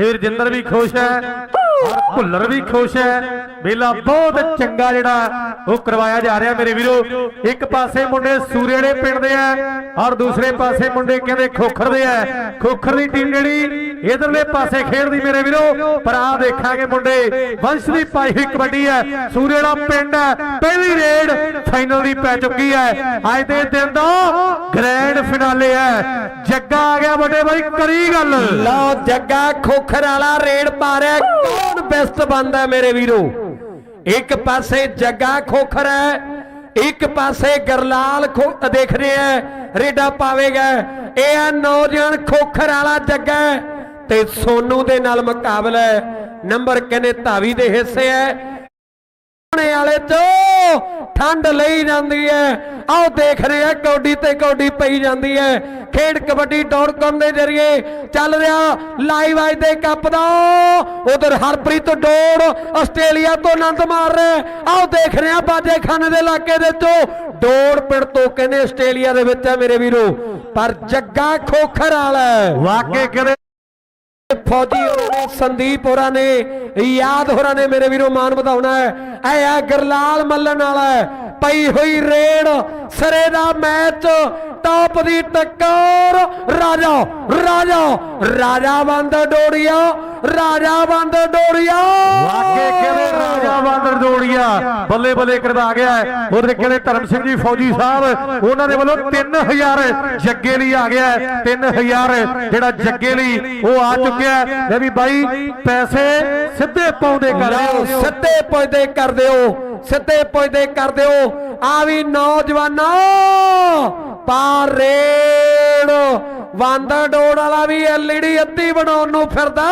ਫਿਰ ਜਿੰਦਰ ਵੀ ਖੁਸ਼ ਹੈ। ਔਰ ਭੁੱਲਰ ਵੀ ਖੁਸ਼ ਹੈ। ਮੇਲਾ ਬਹੁਤ ਚੰਗਾ ਜਿਹੜਾ ਉਹ ਕਰਵਾਇਆ ਜਾ ਰਿਹਾ ਮੇਰੇ ਵੀਰੋ। ਇੱਕ ਪਾਸੇ ਮੁੰਡੇ ਸੂਰੇੜੇ ਪਿੰਡ ਦੇ ਆ, ਔਰ ਦੂਸਰੇ ਪਾਸੇ ਮੁੰਡੇ ਕਹਿੰਦੇ ਖੋਖਰ ਦੇ ਆ। ਖੋਖਰ ਦੀ ਟੀਮ ਜਿਹੜੀ ਇਧਰਲੇ ਪਾਸੇ ਖੇਡਦੀ ਮੇਰੇ ਵੀਰੋ। ਪਰ ਆ ਦੇਖਾਂਗੇ ਮੁੰਡੇ, ਵੰਸ਼ ਦੀ ਪਾਈ ਹੋਈ ਕਬੱਡੀ ਹੈ। ਸੂਰੇੜਾ ਪਿੰਡ ਹੈ, ਪਹਿਲੀ ਰੇਡ ਫਾਈਨਲ ਦੀ ਪੈ ਚੁੱਕੀ ਹੈ। ਅੱਜ ਦੇ ਦਿਨ ਦਾ ਗ੍ਰੈਂਡ ਫਿਨਾਲੇ ਹੈ। ਜੱਗਾ ਆ ਗਿਆ ਵੱਡੇ ਬਾਈ, ਕਰੀ ਗੱਲ। ਲਓ ਜੱਗਾ ਖੋਖਰ ਵਾਲਾ ਰੇਡ ਪਾ ਰਿਹਾ। ਕੌਣ ਬੈਸਟ ਬੰਦਾ ਮੇਰੇ ਵੀਰੋ? ਇੱਕ ਪਾਸੇ ਜੱਗਾ ਖੋਖਰ ਹੈ, ਇੱਕ ਪਾਸੇ ਗਰਲਾਲ ਖੋ ਦੇਖ ਰਹੇ ਹੈ, ਰੇਡਾ ਪਾਵੇਗਾ ਇਹ ਆ ਨੌਜਵਾਨ ਖੋਖਰ ਵਾਲਾ ਜੱਗਾ ਤੇ ਸੋਨੂ ਦੇ ਨਾਲ ਮੁਕਾਬਲਾ ਨੰਬਰ ਕਹਿੰਦੇ ਧਾਵੀ ਦੇ ਹਿੱਸੇ ਹੈ। ਵਾਲੇ ਚੋ ਠੰਡ ਲਈ ਜਾਂਦੀ ਹੈ। ਆਓ ਦੇਖ ਰਹੇ ਆ ਕੌਡੀ ਤੇ ਕੌਡੀ ਪਈ ਜਾਂਦੀ ਹੈ। ਖੇਡ ਕਬੱਡੀ ਡੌਟਕਮ ਦੇ ਜ਼ਰੀਏ ਚੱਲ ਰਿਹਾ ਲਾਈਵ ਅੱਜ ਦੇ ਕੱਪ ਦਾ। ਉਧਰ ਹਰਪ੍ਰੀਤ ਡੋੜ ਆਸਟ੍ਰੇਲੀਆ ਤੋਂ ਆਨੰਦ ਮਾਰ ਰਿਹਾ ਆਓ ਦੇਖ ਰਹੇ ਆ ਬਾਜੇ ਖਾਨੇ ਦੇ ਇਲਾਕੇ ਦੇ ਚੋ ਡੋੜ ਪਿੰਡ ਤੋਂ ਕਹਿੰਦੇ ਆਸਟ੍ਰੇਲੀਆ ਦੇ ਵਿੱਚ ਹੈ ਮੇਰੇ ਵੀਰੋ। ਪਰ ਜੱਗਾ ਖੋਖਰ ਵਾਲਾ ਹੈ। ਵਾਕੇ ਕਹਿੰਦੇ ਫੌਜੀ ਹੋਰਾਂ ਨੇ, ਸੰਦੀਪ ਹੋਰਾਂ ਨੇ, ਯਾਦ ਹੋਰਾਂ ਨੇ ਮੇਰੇ ਵੀਰੋ ਮਾਨ ਵਧਾਉਣਾ ਹੈ। ਐ ਆ ਗਰਲਾਲ ਮੱਲਣ ਵਾਲਾ ਪਈ ਹੋਈ ਰੇਡ, ਸਰੇ ਦਾ ਮੈਚ ਟਾਪ ਦੀ ਟੱਕਰ, ਰਾਜਾ ਰਾਜਾ ਰਾਜਾ ਬੰਦ ਡੋੜੀਆ, ਰਾਜਾ ਬੰਦ ਡੋੜੀਆ। ਬਾਂਦਰ ਬੱਲੇ ਬੱਲੇ ਕਰਵਾ ਗਿਆ ਹੈ। ਉਹਦੇ ਧਰਮ ਸਿੰਘ ਜੀ, ਫੌਜੀ ਸਾਹਿਬ, ਉਹਨਾਂ ਦੇ ਵੱਲੋਂ 3000 ਜੱਗੇ ਲਈ ਆ ਗਿਆ ਹੈ। 3000 ਜਿਹੜਾ ਜੱਗੇ ਲਈ ਉਹ ਆ ਚੁੱਕਿਆ ਲੈ ਵੀ ਬਾਈ, ਪੈਸੇ ਸਿੱਧੇ ਪਾਉਂਦੇ ਕਰ ਦਿਓ ਸਿੱਧੇ ਪੁੱਜਦੇ ਕਰ ਦਿਓ ਸਿੱਧੇ ਪੁੱਜਦੇ ਕਰ ਦਿਓ ਆ ਵੀ ਨੌਜਵਾਨਾਂ ਪਾਰ ਰੇਡ ਡੋੜ ਵਾਲਾ ਵੀ ਐਲਈਡੀ ਅੱਧੀ ਬਣਾਉਣ ਨੂੰ ਫਿਰਦਾ।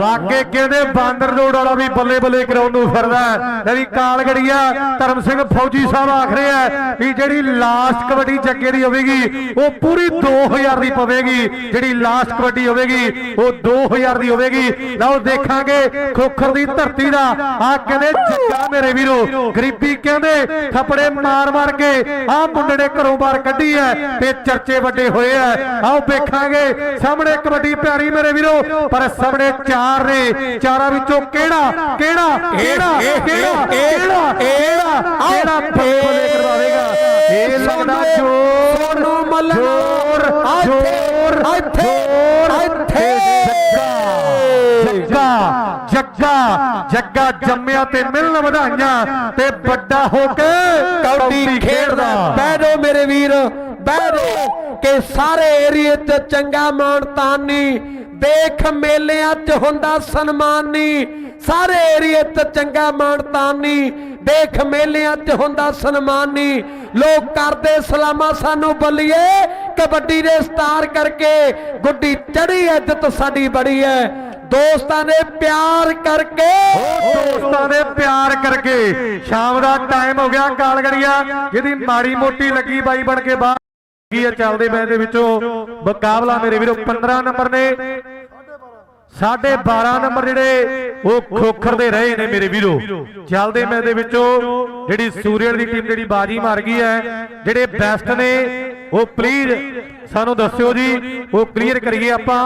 ਵਾਕੇ ਕਹਿੰਦੇ ਬਾਂਦਰ ਦੌੜ ਵਾਲਾ ਵੀ ਬੱਲੇ ਬੱਲੇ ਕਰਾਉਣ ਨੂੰ ਫਿਰਦਾ ਲੈ ਵੀ ਕਾਲਗੜੀਆ ਧਰਮ ਸਿੰਘ ਫੌਜੀ ਸਾਹਿਬ ਆਖ ਰਿਹਾ ਵੀ ਜਿਹੜੀ ਲਾਸਟ ਕਬੱਡੀ ਜੱਗੇ ਦੀ ਹੋਵੇਗੀ, ਉਹ ਪੂਰੀ 2000 ਦੀ ਪਵੇਗੀ। ਜਿਹੜੀ ਲਾਸਟ ਕਬੱਡੀ ਹੋਵੇਗੀ, ਉਹ 2000 ਦੀ ਹੋਵੇਗੀ। ਲਓ ਦੇਖਾਂਗੇ ਖੋਖਰ ਦੀ ਧਰਤੀ ਦਾ। ਆ ਕਹਿੰਦੇ, ਜੱਗਾ ਮੇਰੇ ਵੀਰੋ ਗਰੀਬੀ ਕਹਿੰਦੇ ਥੱਪੜੇ ਮਾਰ ਮਾਰ ਕੇ ਆ ਮੁੰਡੇ ਨੇ ਘਰੋਂ ਬਾਹਰ ਕੱਢੀ ਐ ਤੇ ਚਰਚੇ ਵੱਡੇ ਹੋਏ ਐ ਆਓ ਵੇਖਾਂਗੇ ਸਾਹਮਣੇ ਕਬੱਡੀ ਪਿਆਰੀ ਮੇਰੇ ਵੀਰੋ ਪਰ ਸਾਹਮਣੇ ਚਾਰ ਨੇ। ਚਾਰਾਂ ਵਿੱਚੋਂ ਕਿਹੜਾ ਕਿਹੜਾ ਕਿਹੜਾ ਕਿਹੜਾ ਕਿਹੜਾ ਕਿਹੜਾ ਪੱਖੋਂ ਦੇ ਕਰਵਾਵੇਗਾ। ਇਹ ਲੱਗਦਾ ਜੋਰ ਸੋਨੂੰ ਮੱਲਣ। ਜੋਰ ਇੱਥੇ, ਜੱਗਾ ਜੰਮਿਆ ਤੇ ਮਿਲਣ ਵਧਾਈਆਂ ਤੇ ਵੱਡਾ ਹੋ ਕੇ ਕੌਡੀ ਖੇਡਦਾ। ਬਹਿ ਜਾਓ ਮੇਰੇ ਵੀਰ ਬਹਿ ਜਾਓ ਕਿ ਸਾਰੇ ਏਰੀਏ 'ਚ ਚੰਗਾ ਮਾਣ ਤਾਨੀ। ਦੇਖ ਮੇਲਿਆਂ 'ਚ ਹੁੰਦਾ ਸਨਮਾਨੀ। ਸਾਰੇ ਏਰੀਏ 'ਚ ਚੰਗਾ ਮਾਣ ਤਾਨੀ। ਦੇਖ ਮੇਲਿਆਂ 'ਚ ਹੁੰਦਾ ਸਨਮਾਨੀ। ਲੋਕ ਕਰਦੇ ਸਲਾਮਾਂ ਸਾਨੂੰ ਬੱਲੀਏ ਕਬੱਡੀ ਦੇ ਸਟਾਰ ਕਰਕੇ ਗੁੱਡੀ ਚੜੀ ਇੱਜ਼ਤ ਸਾਡੀ ਬੜੀ ਹੈ। ਦੋਸਤਾਂ ਦੇ ਪਿਆਰ ਕਰਕੇ। ਦੋਸਤਾਂ ਦੇ ਪਿਆਰ ਕਰਕੇ। ਸ਼ਾਮ ਦਾ ਟਾਈਮ ਹੋ ਗਿਆ ਕਾਲਗੜੀਆ। ਜਿਹਦੀ ਮਾੜੀ ਮੋਟੀ ਲੱਗੀ ਬਾਈ ਬਣ ਕੇ ਬਾਹਰ। ਕੀ ਆ ਚੱਲਦੇ ਮੈਂ ਦੇ ਵਿੱਚੋਂ? ਮੁਕਾਬਲਾ ਮੇਰੇ ਵੀਰੋ 15 ਨੰਬਰ ਨੇ। ਸਾਢੇ 12 ਨੰਬਰ ਜਿਹੜੇ ਉਹ ਖੋਖਰ ਦੇ ਰਹੇ ਨੇ ਮੇਰੇ ਵੀਰੋ। ਚੱਲਦੇ ਮੈਂ ਦੇ ਵਿੱਚੋਂ। ਜਿਹੜੀ ਸੂਰੇੜ ਦੀ ਟੀਮ ਜਿਹੜੀ ਬਾਜੀ ਮਾਰ ਗਈ ਹੈ, ਜਿਹੜੇ ਬੈਸਟ ਨੇ ਉਹ ਪਲੀਜ਼ ਸਾਨੂੰ ਦੱਸਿਓ ਜੀ ਉਹ ਕਲੀਅਰ ਕਰੀਏ ਆਪਾਂ।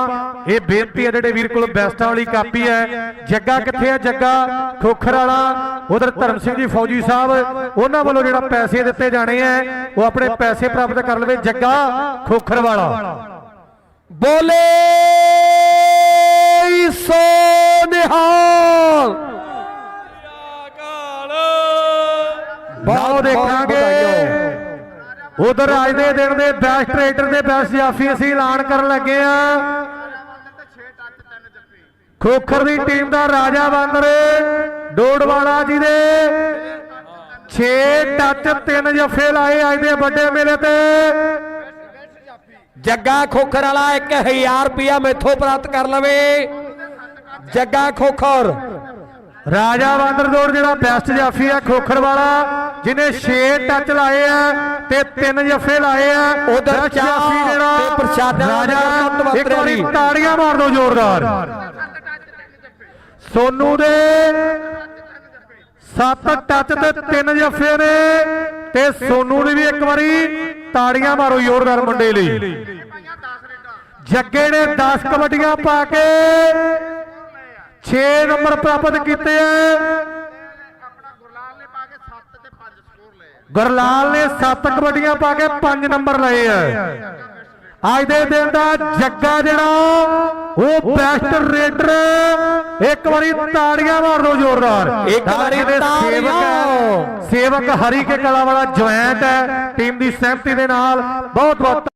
ਇਹ ਬੇਨਤੀ ਹੈ ਜਿਹੜੇ ਵੀਰ ਕੋਲ ਬੈਸਟਾਂ ਵਾਲੀ ਕਾਪੀ ਹੈ। ਜੱਗਾ ਕਿੱਥੇ ਹੈ ਜੱਗਾ? ਖੋਖਰ ਵਾਲਾ ਉਧਰ ਧਰਮ ਸਿੰਘ ਜੀ ਫੌਜੀ ਸਾਹਿਬ ਉਹਨਾਂ ਵੱਲੋਂ ਜਿਹੜਾ ਪੈਸੇ ਦਿੱਤੇ ਜਾਣੇ ਆ ਉਹ ਆਪਣੇ ਪੈਸੇ ਪ੍ਰਾਪਤ ਕਰ ਲਵੇ ਜੱਗਾ ਖੋਖਰ ਵਾਲਾ ਬੋਲੇ ਸੋ ਨਿਹਾਲ। ਬਾਓ ਦੇਖਾਂਗੇ। ਉਧਰ ਅੱਜ ਦੇ ਦਿਨ ਦੇ ਬੈਸਟ ਟ੍ਰੇਡਰ ਦੇ ਬੈਸਟ ਜਾਫੀ ਅਸੀਂ ਐਲਾਨ ਕਰਨ ਲੱਗੇ ਆ। ਖੋਖਰ ਦੀ ਟੀਮ ਦਾ ਰਾਜਾ ਬਾਂਦਰ ਡੋੜਵਾਲਾ ਜੀ ਦੇ। 6 ਟੱਚ 3 ਜਫੇ ਲਾਏ ਅੱਜ ਦੇ ਵੱਡੇ ਮੇਲੇ ਤੇ। ਜੱਗਾ ਖੋਖਰ ਵਾਲਾ 1000 ਰੁਪਿਆ ਮੈਥੋਂ ਪ੍ਰਾਪਤ ਕਰ ਲਵੇ। ਜੱਗਾ ਖੋਖਰ ਰਾਜਾ ਬਾਂਦਰ ਦੌੜ ਜਿਹੜਾ ਬੈਸਟ ਜਾਫੀ ਆ ਖੋਖਰ ਵਾਲਾ ਜਿਹਨੇ 6 ਟੱਚ ਲਾਏ ਆ ਤੇ 3 ਜਫੇ ਲਾਏ ਆ। ਉਧਰ ਜਾਫੀ ਜਿਹੜਾ ਤੇ ਪ੍ਰਸ਼ਾਦਾਂ ਦਾ ਰਾਜਾ ਇੱਕ ਵਾਰੀ। ਤਾੜੀਆਂ ਮਾਰ ਦਿਓ ਜ਼ੋਰਦਾਰ। ਸੋਨੂ ਦੇ 7 ਟੱਚ ਤੇ 3 ਜਫੇ ਨੇ ਤੇ ਸੋਨੂ ਨੇ ਵੀ ਇੱਕ ਵਾਰੀ ਤਾੜੀਆਂ ਮਾਰੋ ਜ਼ੋਰਦਾਰ ਮੁੰਡੇ ਲਈ। ਜੱਗੇ ਨੇ 10 ਕਬੱਡੀਆਂ ਪਾ ਕੇ 6 ਨੰਬਰ ਪ੍ਰਾਪਤ ਕੀਤੇ ਹੈ ਗੁਰਲਾਲ ਨੇ ਪਾ ਕੇ 7 ਤੇ 5 ਸਕੋਰ ਲਏ ਗੁਰਲਾਲ ਨੇ 7 ਕਬੱਡੀਆਂ ਪਾ ਕੇ 5 ਨੰਬਰ ਲਏ ਆ। ਅੱਜ ਦੇ ਦਿਨ ਦਾ ਜੱਗਾ ਜਿਹੜਾ ਉਹ ਬੈਸਟ ਰੇਡਰ ਇੱਕ ਵਾਰੀ ਤਾੜੀਆਂ ਮਾਰ ਦਿਓ ਜ਼ੋਰਦਾਰ। ਇੱਕ ਵਾਰੀ ਸਾਡੇ ਸੇਵਕ। ਸੇਵਕ ਹਰੀ ਕੇ ਕਲਾ ਵਾਲਾ ਜੁਆਇੰਟ ਹੈ ਟੀਮ ਦੀ ਸਹਿਮਤੀ ਦੇ ਨਾਲ ਬਹੁਤ ਬਹੁਤ